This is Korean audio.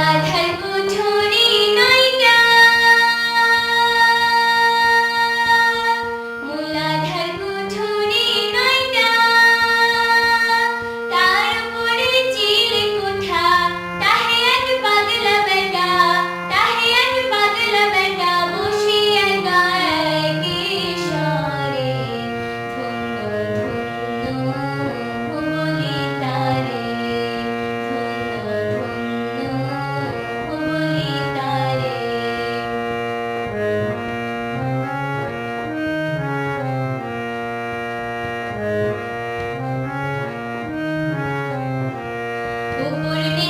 나 달고 저 Bukul di